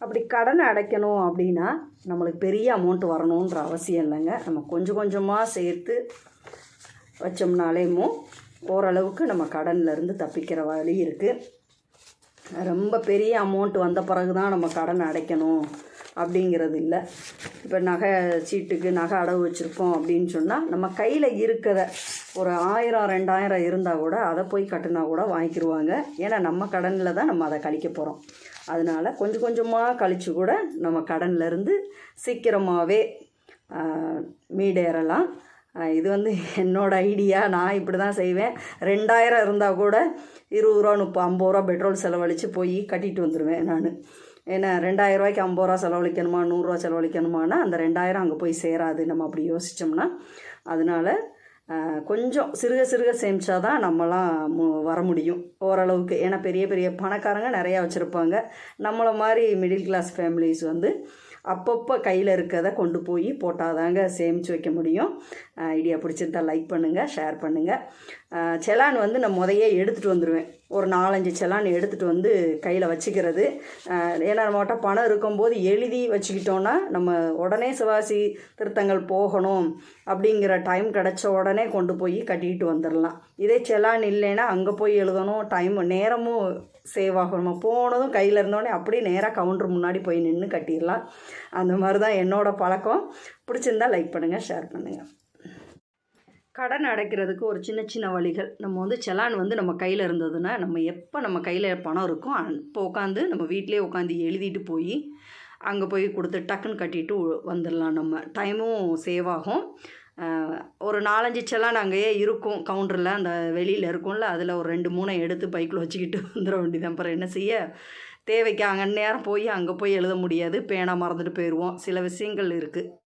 அப்படி கடன் அடைக்கணும் அப்படின்னா நம்மளுக்கு பெரிய அமௌண்ட் வரணுன்ற அவசியம் இல்லைங்க. நம்ம கொஞ்சம் கொஞ்சமாக சேர்த்து வச்சோம்னாலேயும் ஓரளவுக்கு நம்ம கடன்லேருந்து தப்பிக்கிற வழி இருக்குது ரொம்ப பெரிய அமௌண்ட் வந்த பிறகு தான் நம்ம கடன் அடைக்கணும் அப்படிங்கிறது இல்லை. இப்போ நகை சீட்டுக்கு நகை அடவு வச்சுருப்போம் அப்படின்னு சொன்னால் நம்ம கையில் இருக்கிற ஒரு ஆயிரம் ரெண்டாயிரம் இருந்தால் கூட அதை போய் கட்டினா கூட வாங்கிக்கிடுவாங்க ஏன்னா நம்ம கடனில் தான் நம்ம அதை கழிக்க போகிறோம் அதனால் கொஞ்சம் கொஞ்சமாக கழித்து கூட நம்ம கடன்லேருந்து சீக்கிரமாகவே மீடேறலாம். ஏறலாம் இது வந்து என்னோடய ஐடியா நான் இப்படி தான் செய்வேன். ரெண்டாயிரம் இருந்தால் கூட இருபது ரூபா முப்பது ஐம்பது ரூபா பெட்ரோல் செலவழித்து போய் கட்டிட்டு வந்துடுவேன் நான். ஏன்னா ரெண்டாயிரம் ரூபாய்க்கு ஐம்பது ரூபா செலவழிக்கணுமா நூறுரூவா செலவழிக்கணுமானா அந்த ரெண்டாயிரம் அங்கே போய் சேராது. நம்ம அப்படி யோசித்தோம்னா அதனால் கொஞ்சம் சிறுக சிறுக சேமிச்சா தான் நம்மலாம் மு வர முடியும். ஓரளவுக்கு. ஏன்னா பெரிய பெரிய பணக்காரங்க நிறையா வச்சுருப்பாங்க. நம்மளை மாதிரி மிடில் கிளாஸ் ஃபேமிலிஸ் வந்து அப்பப்போ கையில் இருக்கிறத கொண்டு போய் போட்டாதாங்க சேமித்து வைக்க முடியும். ஐடியா பிடிச்சிருந்தா லைக் பண்ணுங்கள் ஷேர் பண்ணுங்கள் செலான் வந்து நான் முதையே எடுத்துகிட்டு வந்துடுவேன் ஒரு நாலஞ்சு செலான் எடுத்துகிட்டு வந்து கையில் வச்சுக்கிறது. ஏன்னா நம்மகிட்ட பணம் இருக்கும்போது எழுதி வச்சுக்கிட்டோன்னா நம்ம உடனே சிவாசி திருத்தங்கள் போகணும் அப்படிங்கிற டைம் கிடச்ச உடனே கொண்டு போய் கட்டிக்கிட்டு வந்துடலாம் இதே செலான் இல்லைன்னா அங்கே போய் எழுதணும் டைம் நேரமும் சேவ் ஆகும் நம்ம போனதும் கையில் இருந்தோடனே அப்படியே நேராக கவுண்டர் முன்னாடி போய் நின்று கட்டிடலாம் அந்த மாதிரி தான் என்னோடய பழக்கம். பிடிச்சிருந்தா லைக் பண்ணுங்கள் ஷேர் பண்ணுங்கள் கடன் அடைக்கிறதுக்கு ஒரு சின்ன சின்ன வழிகள். நம்ம வந்து செலான் வந்து நம்ம கையில் இருந்ததுன்னா நம்ம எப்போ நம்ம கையில் பணம் இருக்கோ அப்போ உட்காந்து நம்ம வீட்டிலே உட்காந்து எழுதிட்டு போய் அங்கே போய் கொடுத்து டக்குன்னு கட்டிட்டு வந்துடலாம் நம்ம. டைமும் சேவ் ஆகும். ஒரு நாலஞ்சு செலான் அங்கேயே இருக்கும் கவுண்டரில் அந்த வெளியில் இருக்கும்ல அதில் ஒரு ரெண்டு மூணை எடுத்து பைக்கில் வச்சுக்கிட்டு வந்துட வேண்டியது அப்புறம் என்ன செய்ய? தேவைக்கு அங்கே நேரம் போய் அங்கே போய் எழுத முடியாது. பேனா மறந்துட்டு போயிடுவோம் சில விஷயங்கள் இருக்குது